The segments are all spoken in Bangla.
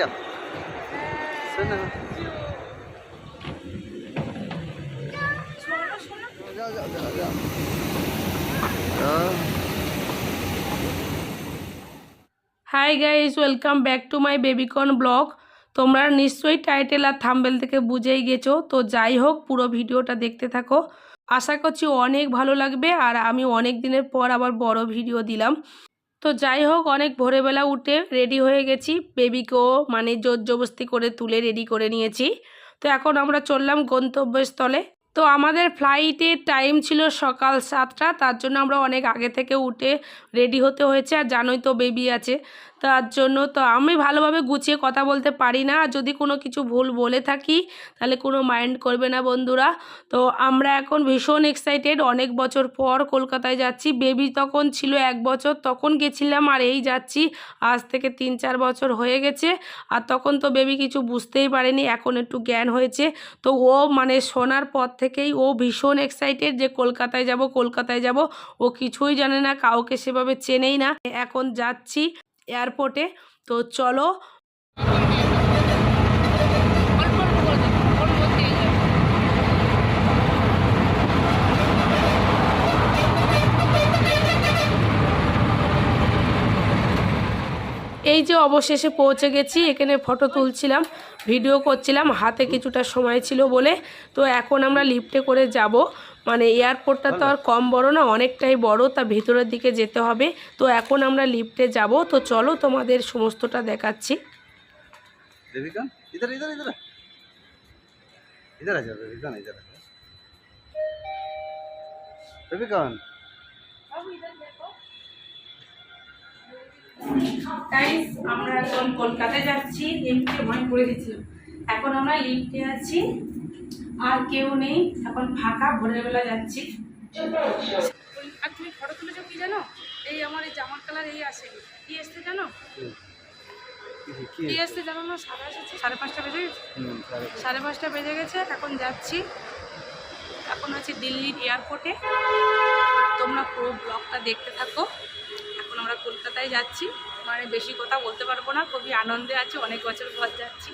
যান। Hi guys welcome back to my baby corn blog তোমরা নিশ্চয়ই টাইটেল আর থাম্বেল থেকে বুঝেই গেছো, তো যাই হোক, পুরো ভিডিওটা দেখতে থাকো। আশা করছি অনেক ভালো লাগবে, আর আমি অনেক দিনের পর আবার বড় ভিডিও দিলাম। তো যাই হোক, অনেক ভোরবেলা উঠে রেডি হয়ে গেছি। বেবিকেও মানে জোর জবস্তি করে তুলে রেডি করে নিয়েছি। তো এখন আমরা চললাম গন্তব্যস্থলে। তো আমাদের ফ্লাইটের টাইম ছিল সকাল সাতটা, তার জন্য আমরা অনেক আগে থেকে উঠে রেডি হতে হয়েছে। আর জানোই তো বেবি আছে। তার জন্য তো আমি ভালোভাবে গুছিয়ে কথা বলতে পারি না। যদি কোনো কিছু ভুল বলে থাকি, তাহলে কোনো মাইন্ড করবে না বন্ধুরা। তো আমরা এখন ভীষণ এক্সাইটেড অনেক বছর পর কলকাতায় যাচ্ছি। বেবি তখন ছিল এক বছর, তখন গেছিলাম আর এই যাচ্ছি। আজ থেকে তিন চার বছর হয়ে গেছে। আর তখন তো বেবি কিছু বুঝতেই পারেনি, এখন একটু জ্ঞান হয়েছে। তো ও মানে শোনার পর থেকেই ও ভীষণ এক্সাইটেড যে কলকাতায় যাব কলকাতায় যাব। ও কিছুই জানে না, কাউকে সেভাবে চেনেই না। এখন যাচ্ছি। এয়ারপোর্টে। তো চলো এই যে অবশেষে পৌঁছে গেছি, এখানে ফটো তুলছিলাম ভিডিও করছিলাম, হাতে কিছুটা সময় ছিল বলে। তো এখন আমরা লিফটে করে যাব। মানে এয়ারপোর্টটা তো আর কম বড় না, অনেকটাই বড়, তা ভেতরের দিকে যেতে হবে। তো এখন আমরা লিফটে যাব। তো চলো তোমাদের সমস্তটা দেখাচ্ছি। গাইস আমরা এখন কলকাতায় যাচ্ছি লিফটে ভয় পড়ে গেছিলাম এখন আমরা লিফটে আছি, আর কেউ নেই, এখন ফাঁকা ভোরের বেলা যাচ্ছি। আর তুমি ফটো তুলেছো কি জানো? এই আমার এই জামার কালার এই আসে কি এসছে জানো? কি এসছে জানো না? সাড়ে এসেছে? সাড়ে পাঁচটা বেজে গেছে? সাড়ে পাঁচটা বেজে গেছে, এখন যাচ্ছি। এখন আছি দিল্লির এয়ারপোর্টে তোমরা পুরো ব্লগটা দেখতে থাকো। এখন আমরা কলকাতায় যাচ্ছি। মানে বেশি কথা বলতে পারব না খুবই আনন্দে আছি অনেক বছর পর যাচ্ছি।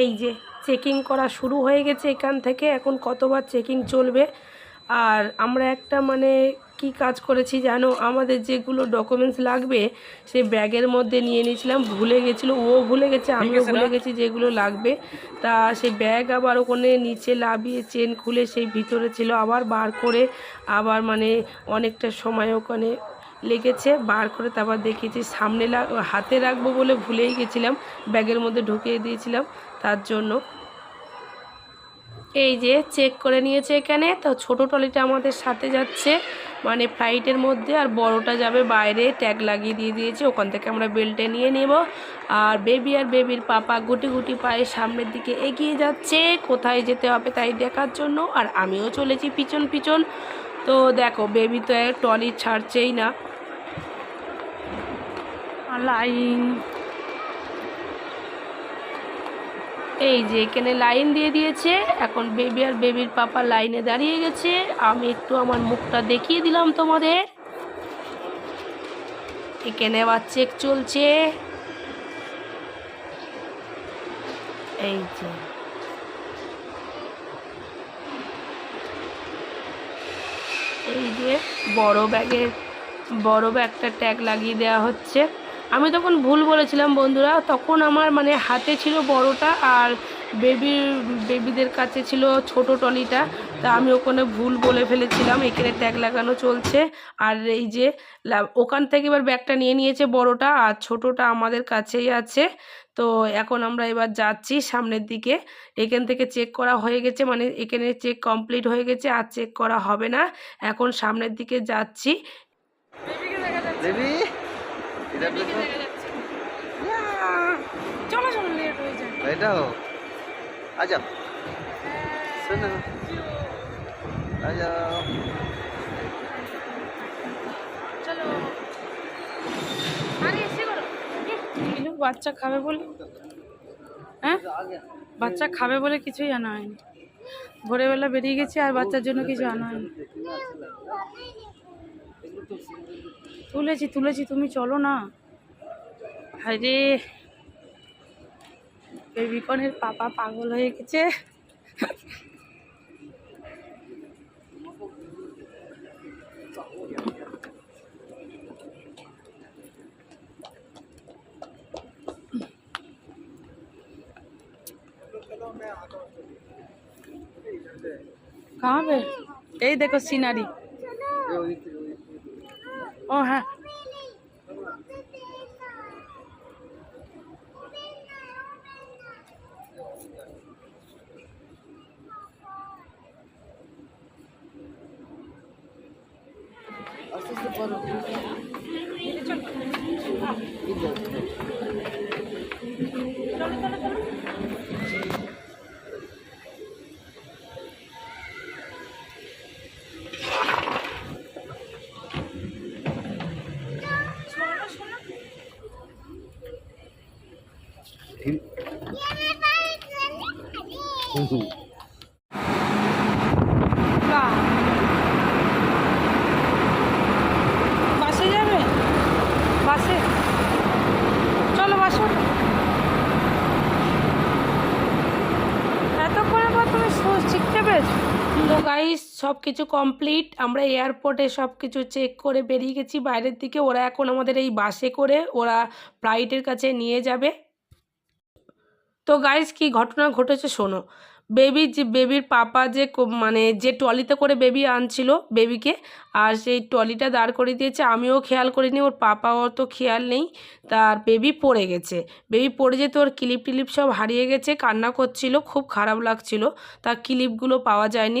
এই যে চেকিং করা শুরু হয়ে গেছে এখান থেকে এখন কতবার চেকিং চলবে? আর আমরা একটা মানে কি কাজ করেছি জানো? আমাদের যেগুলো ডকুমেন্টস লাগবে সেই ব্যাগের মধ্যে নিয়ে নিয়েছিলাম ভুলে গেছিল ও ভুলে গেছে আমিও ভুলে গেছি যেগুলো লাগবে। তা সেই ব্যাগ আবার ওখানে নিচে লাভিয়ে চেন খুলে সেই ভিতরে ছিল আবার বার করে আবার মানে অনেকটা সময় ওখানে লেগেছে বার করে তারপর দেখিয়েছি সামনে হাতে রাখব বলে ভুলেই গেছিলাম ব্যাগের মধ্যে ঢুকিয়ে দিয়েছিলাম তার জন্য। এই যে চেক করে নিয়েছে এখানে তো ছোটো ট্রলিটা আমাদের সাথে যাচ্ছে। মানে ফ্লাইটের মধ্যে আর বড়টা যাবে বাইরে ট্যাগ লাগিয়ে দিয়ে দিয়েছে, ওখান থেকে আমরা বেল্টে নিয়ে নেব। আর বেবি আর বেবির পাপা গুটি গুটি পায়ে সামনের দিকে এগিয়ে যাচ্ছে, কোথায় যেতে হবে তাই দেখার জন্য। আর আমিও চলেছি পিছন পিছন। তো দেখো বেবি তো ট্রলি ছাড়ছেই না। লাইন। এই যে এখানে লাইন দিয়ে দিয়েছে। এখন বেবি আর বেবির পাপা লাইনে দাঁড়িয়ে গেছে। আমি একটু আমার মুখটা দেখিয়ে দিলাম তোমাদের। এখানে আবার চেক চলছে। এই যে। এই যে বড় ব্যাগের বড় ব্যাগটা ট্যাগ লাগিয়ে দেওয়া হচ্ছে। আমি তখন ভুল বলেছিলাম বন্ধুরা, তখন আমার মানে হাতে ছিল বড়টা আর বেবি বেবিদের কাছে ছিল ছোট টলিটা তা আমি ওখানে ভুল বলে ফেলেছিলাম, এখানে ট্যাগ লাগানো চলছে। আর এই যে ওখান থেকে এবার ব্যাগটা নিয়ে নিয়েছে বড়টা আর ছোটটা আমাদের কাছেই আছে। তো এখন আমরা এবার যাচ্ছি সামনের দিকে। এখান থেকে চেক করা হয়ে গেছে মানে এখানে চেক কমপ্লিট হয়ে গেছে, আর চেক করা হবে না। এখন সামনের দিকে যাচ্ছি। বাচ্চা খাবে বলে? হ্যাঁ? বাচ্চা খাবে বলে কিছুই আনা হয়নি। ভোরবেলা বেরিয়ে গেছি আর বাচ্চার জন্য কিছু আনা হয়নি। তুলেছি তুলেছি তুমি চলো না আরে বেবিকনের পাপা পাগল হয়ে গেছে कहाँ पे यही देखो सीनरी ओ है। हाँ। चलो चलो चलो। বাসে যাবে? বাসে। চলো বাসে। ওঠো। এতক্ষণের পর তুমি শিখতে পেরেছ? তো গাইস সব কিছু কমপ্লিট আমরা এয়ারপোর্টে সব কিছু চেক করে বেরিয়ে গেছি। বাইরের দিকে ওরা এখন আমাদের এই বাসে করে ওরা ফ্লাইটের কাছে নিয়ে যাবে। তো গাইজ কি ঘটনা ঘটেছে শোনো। বেবি যে বেবির পাপা যে মানে যে ট্রলিতে করে বেবি আনছিল বেবিকে আর সেই ট্রলিটা দাঁড় করে দিয়েছে, আমিও খেয়াল করিনি, ওর পাপাও তো খেয়াল নেই, তার বেবি পড়ে গেছে। বেবি পড়ে যেতে ওর ক্লিপ টিলিপ সব হারিয়ে গেছে, কান্না করছিল, খুব খারাপ লাগছিল তার ক্লিপগুলো পাওয়া যায়নি।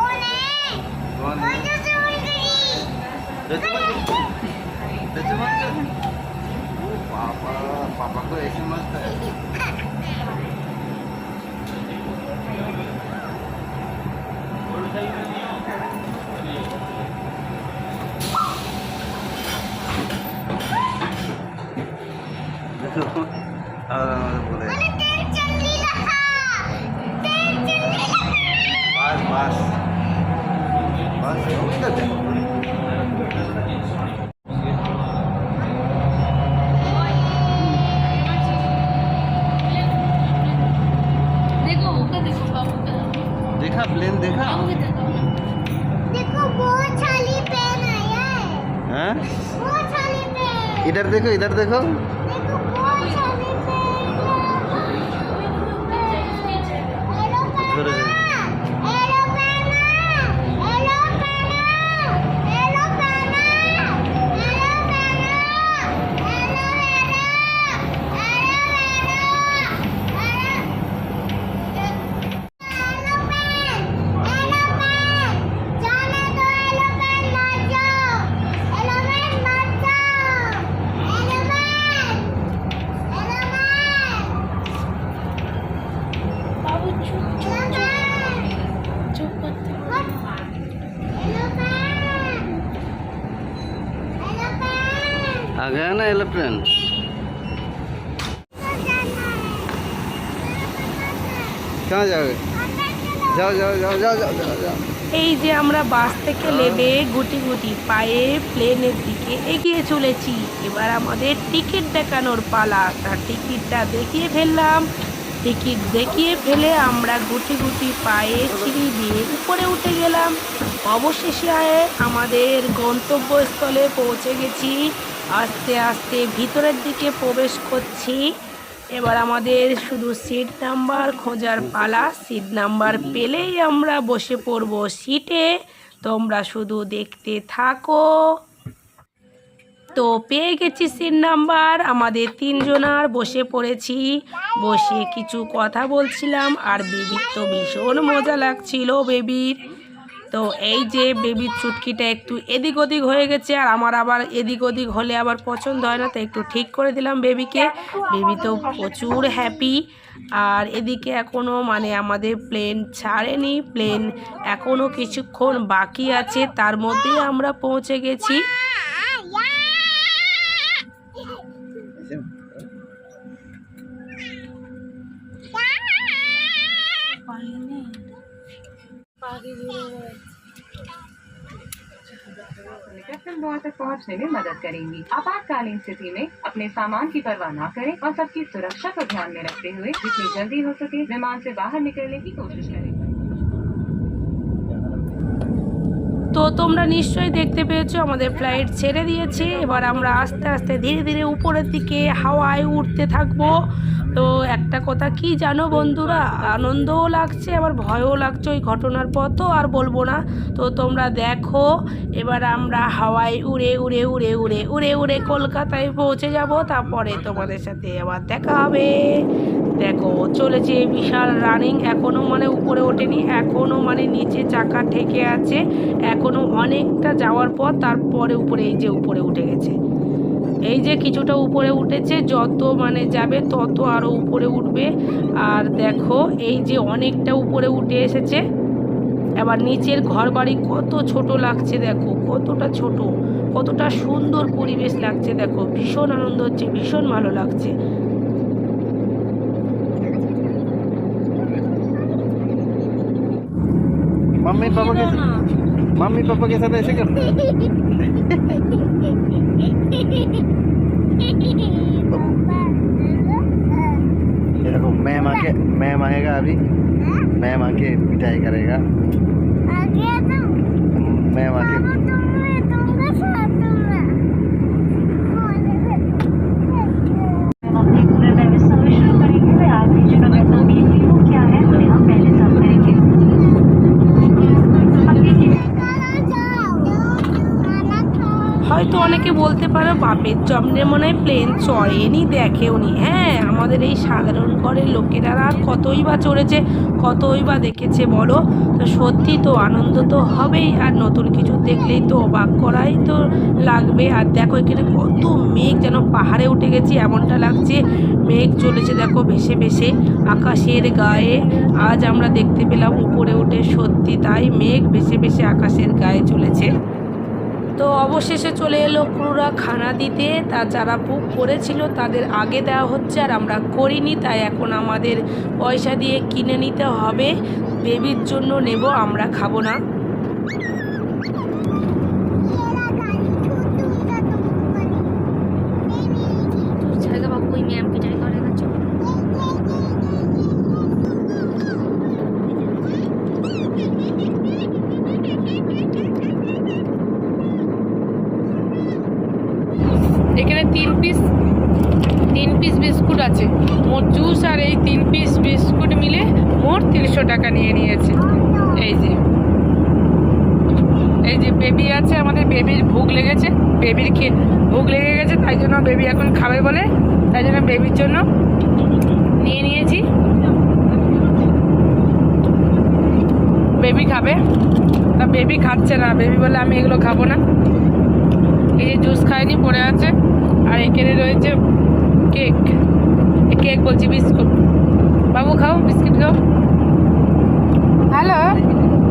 पापा पापा को ऐसे मत है देखो और बोले। बस बस। बस हो गया देखो इधर देखो। कहाँ जाओगे जाओ जाओ जाओ जाओ जाओ जाओ जाओ এই যে আমরা বাস থেকে নেমে গুটি গুটি পায়ে প্লেনের দিকে এগিয়ে চলেছি এবার আমাদের টিকিট দেখানোর পালা তার টিকিটটা দেখিয়ে ফেললাম টিকিট দেখিয়ে ফেলে আমরা গুটি গুটি পায়ে সিঁড়ি দিয়ে উপরে উঠে গেলাম অবশেষে আমাদের গন্তব্যস্থলে পৌঁছে গেছি আস্তে আস্তে ভিতরের দিকে প্রবেশ করছি এবার আমাদের শুধু সিট নাম্বার খোঁজার পালা। সিট নাম্বার পেলেই আমরা বসে পড়ব সিটে তোমরা শুধু দেখতে থাকো। তো পেয়ে গেছি সিট নাম্বার আমাদের তিনজনার বসে পড়েছি। বসে কিছু কথা বলছিলাম, আর বেবির তো ভীষণ মজা লাগছিল, বেবির। তো এই যে বেবির চুটকিটা একটু এদিক ওদিক হয়ে গেছে, আর আমার আবার এদিক ওদিক হলে আবার পছন্দ হয় না তো একটু ঠিক করে দিলাম বেবিকে বেবি তো প্রচুর হ্যাপি আর এদিকে এখনও মানে আমাদের প্লেন ছাড়েনি প্লেন এখনও কিছুক্ষণ বাকি আছে, তার মধ্যেই আমরা পৌঁছে গেছি। निकटतम द्वार तक पहुँचने में मदद करेंगी। आपातकालीन स्थिति में अपने सामान की परवाह न करें और सबकी सुरक्षा को ध्यान में रखते हुए जितनी जल्दी हो सके, विमान से बाहर निकलने की कोशिश करें। তো তোমরা নিশ্চয়ই দেখতে পেয়েছ, আমাদের ফ্লাইট ছেড়ে দিয়েছে। এবার আমরা আস্তে আস্তে ধীরে ধীরে উপরের দিকে হাওয়ায় উঠতে থাকব। তো একটা কথা কি জানো বন্ধুরা? আনন্দও লাগছে, আবার ভয়ও লাগছে ওই ঘটনার পর তো আর বলব না। তো তোমরা দেখো, এবার আমরা হাওয়ায় উড়ে উড়ে উড়ে উড়ে উড়ে উড়ে কলকাতায় পৌঁছে যাব। তারপরে তোমাদের সাথে আবার দেখা হবে। দেখো, চলেছে বিশাল রানিং এখনও মানে উপরে ওঠেনি এখনও মানে নিচে চাকা ঠেকে আছে এখনও অনেকটা যাওয়ার পর তারপরে উপরে, এই যে উপরে উঠে গেছে। এই যে কিছুটা উপরে উঠেছে, যত মানে যাবে তত আরও উপরে উঠবে। আর দেখো, এই যে অনেকটা উপরে উঠে এসেছে, এবার নিচের ঘর বাড়ি কত ছোট লাগছে দেখো, কতটা ছোট, কতটা সুন্দর পরিবেশ লাগছে দেখো, ভীষণ আনন্দ হচ্ছে, ভীষণ ভালো লাগছে। मम्मी पापा के मम्मी पापा के साथ ऐसे करते देखो मैं मांगे मैं मांगेगा अभी। मैं मांगे पिटाई करेगा। मैं मांगे বলতে পারো, বাপের জন্মে মনে হয় প্লেন চড়েনি দেখেওনি হ্যাঁ আমাদের এই সাধারণ ঘরের লোকেরা আর কতই বা চড়েছে, কতই বা দেখেছে বলো? তো সত্যি তো আনন্দ তো হবেই, আর নতুন কিছু দেখলেই তো অবাক করাই তো লাগবে। আর দেখো, এখানে কত মেঘ, যেন পাহাড়ে উঠে গেছি, এমনটা লাগছে, মেঘ চলেছে দেখো ভেসে ভেসে আকাশের গায়ে। আজ আমরা দেখতে পেলাম উপরে উঠে সত্যি তাই মেঘ ভেসে ভেসে আকাশের গায়ে চলেছে তো অবশেষে চলে এলো ক্রুরা খানা দিতে। তা যারা বুক করেছিল তাদের আগে দেওয়া হচ্ছে আর আমরা করিনি, তাই এখন আমাদের পয়সা দিয়ে কিনে নিতে হবে। বেবির জন্য নেব, আমরা খাব না। নিয়ে নিয়েছে। এই যে। এই যে বেবি আছে, আমাদের বেবির ভোগ লেগেছে। বেবির খেয়ে ভোগ লেগে গেছে, তাই জন্য বেবি এখন খাবে বলে, তাই জন্য বেবির জন্য নিয়ে নিয়েছি। বেবি খাবে। তা বেবি খাচ্ছে না। বেবি বলে আমি এগুলো খাব না। এই যে জুস খায়নি, পড়ে আছে। আর এখানে রয়েছে কেক কেক বলছি বিস্কুট বাবু, খাও বিস্কুট খাও। Alô?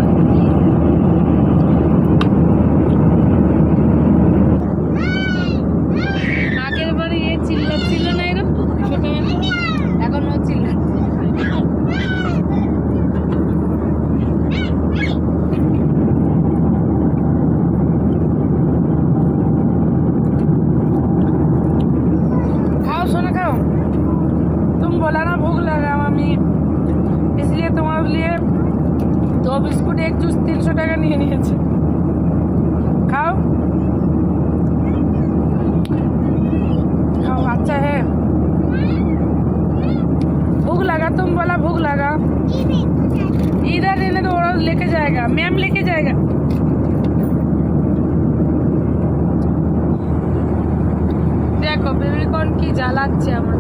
জ্বালাচ্ছে আমার।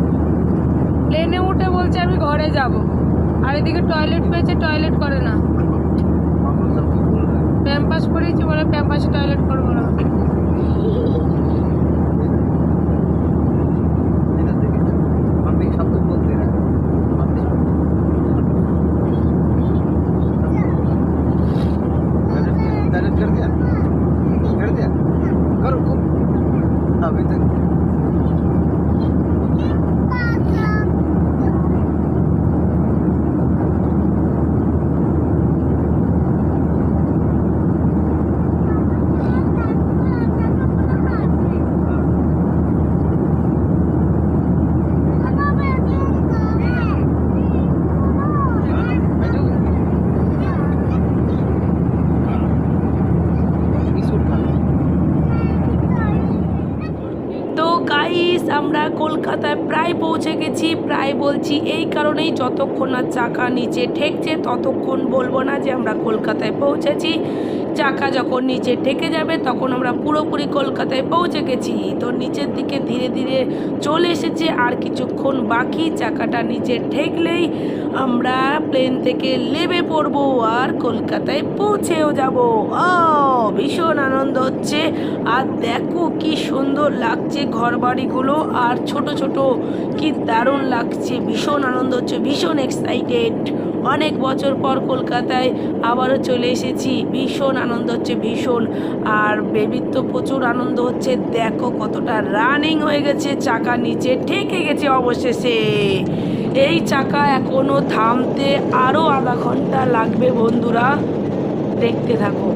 প্লেনে উঠে বলছে আমি ঘরে যাব। আর এদিকে টয়লেট পেয়েছে টয়লেট করে না। প্যাম্পাস করেছি বলে প্যাম্পাসে টয়লেট করব না। প্রায় পৌঁছে গেছি, প্রায় বলছি, এই কারণেই যতক্ষণ না চাকা নিচে ঠেকছে, ততক্ষণ বলব না যে আমরা কলকাতায় পৌঁছেছি। চাকা যখন নিচে ঠেকে যাবে, তখন আমরা পুরোপুরি কলকাতায় পৌঁছে গেছি। তো নিচের দিকে ধীরে ধীরে চলে এসেছে, আর কিছুক্ষণ বাকি চাকাটা নিচে ঠেকলেই আমরা প্লেন থেকে লেবে পড়ব আর কলকাতায় পৌঁছেও যাব। ও, ভীষণ আনন্দ হচ্ছে। আর দেখো কি সুন্দর লাগছে ঘরবাড়িগুলো, আর ছোট ছোট কি দারুণ লাগছে। ভীষণ আনন্দ হচ্ছে, ভীষণ এক্সাইটেড অনেক বছর পর কলকাতায় আবারও চলে এসেছি। ভীষণ আনন্দ হচ্ছে, ভীষণ। আর বেবির তো প্রচুর আনন্দ হচ্ছে। দেখো কতটা রানিং হয়ে গেছে, চাকা নিচে ঠেকে গেছে অবশেষে। এই চাকা এখনও থামতে আরও আধা ঘণ্টা লাগবে বন্ধুরা। দেখতে থাকো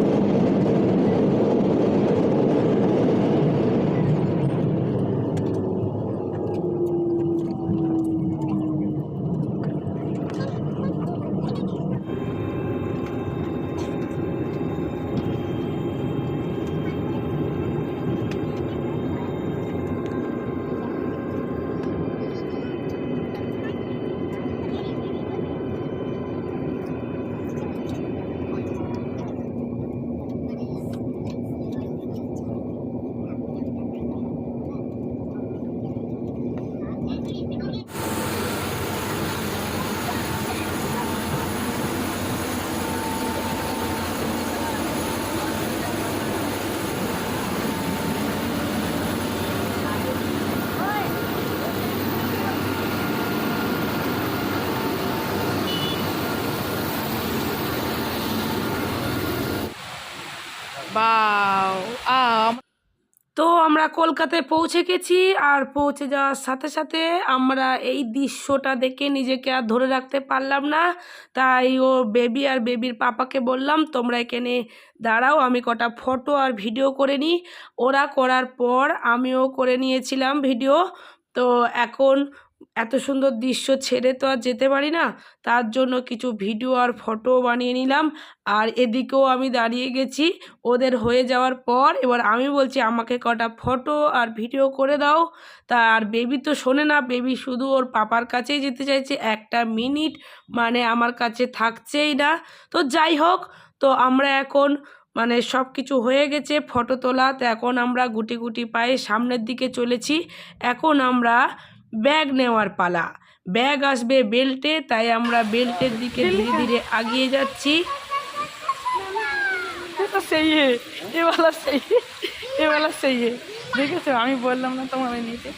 বাও তো আমরা কলকাতায় পৌঁছে গেছি আর পৌঁছে যাওয়ার সাথে সাথে আমরা এই দৃশ্যটা দেখে নিজেকে আর ধরে রাখতে পারলাম না। তাই ও বেবি আর বেবির পাপাকে বললাম, তোমরা এখানে দাঁড়াও, আমি কটা ফটো আর ভিডিও করে নিই। ওরা করার পর আমিও করে নিয়েছিলাম ভিডিও। তো এখন এত সুন্দর দৃশ্য ছেড়ে তো আর যেতে পারি না। তার জন্য কিছু ভিডিও আর ফটো বানিয়ে নিলাম। আর এদিকেও আমি দাঁড়িয়ে গেছি। ওদের হয়ে যাওয়ার পর এবার আমি বলছি, আমাকে কটা ফটো আর ভিডিও করে দাও। তা আর বেবি তো শোনে না। বেবি শুধু ওর পাপার কাছেই যেতে চাইছে। একটা মিনিট মানে আমার কাছে থাকছেই না। তো যাই হোক, তো আমরা এখন মানে সব কিছু হয়ে গেছে ফটো তোলা। তো এখন আমরা গুটি গুটি পায়ে সামনের দিকে চলেছি। এখন আমরা ব্যাগ নেওয়ার পালা। ব্যাগ আসবে বেল্টে তাই আমরা বেল্টের দিকে ধীরে ধীরে আগিয়ে যাচ্ছি। সেই সেই সেই দেখেছ? আমি বললাম না তোমার নিতে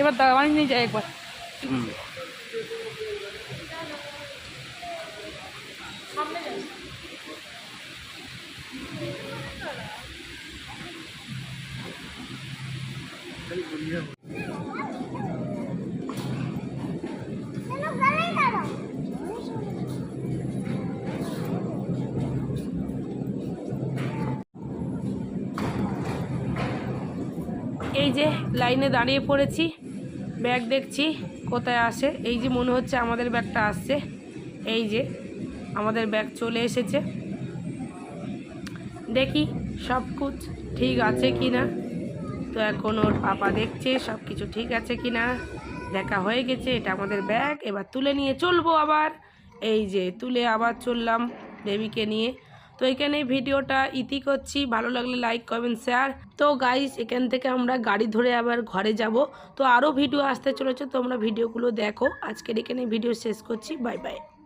এবার দাঁড়ানি নিয়ে যাই একবার। এই যে লাইনে দাঁড়িয়ে পড়েছি, ব্যাগ দেখছি, কোথায় আসে এই যে মনে হচ্ছে আমাদের ব্যাগটা আসছে। এই যে আমাদের ব্যাগ চলে এসেছে। দেখি সব কুছ ঠিক আছে কি না তো এখন ওর পাপা দেখছে সব কিছু ঠিক আছে কি না দেখা হয়ে গেছে, এটা আমাদের ব্যাগ। এবার তুলে নিয়ে চলবো আবার। এই যে তুলে আবার চললাম দেবীকে নিয়ে। তো এখানে ভিডিওটা ইতি করছি। ভালো লাগলে লাইক কমেন্ট শেয়ার তো গাইস এখান থেকে আমরা গাড়ি ধরে আবার ঘরে যাব। তো আরও ভিডিও আসতে চলেছে, তোমরা ভিডিওগুলো দেখো। আজকের এখানে ভিডিও শেষ করছি। Bye bye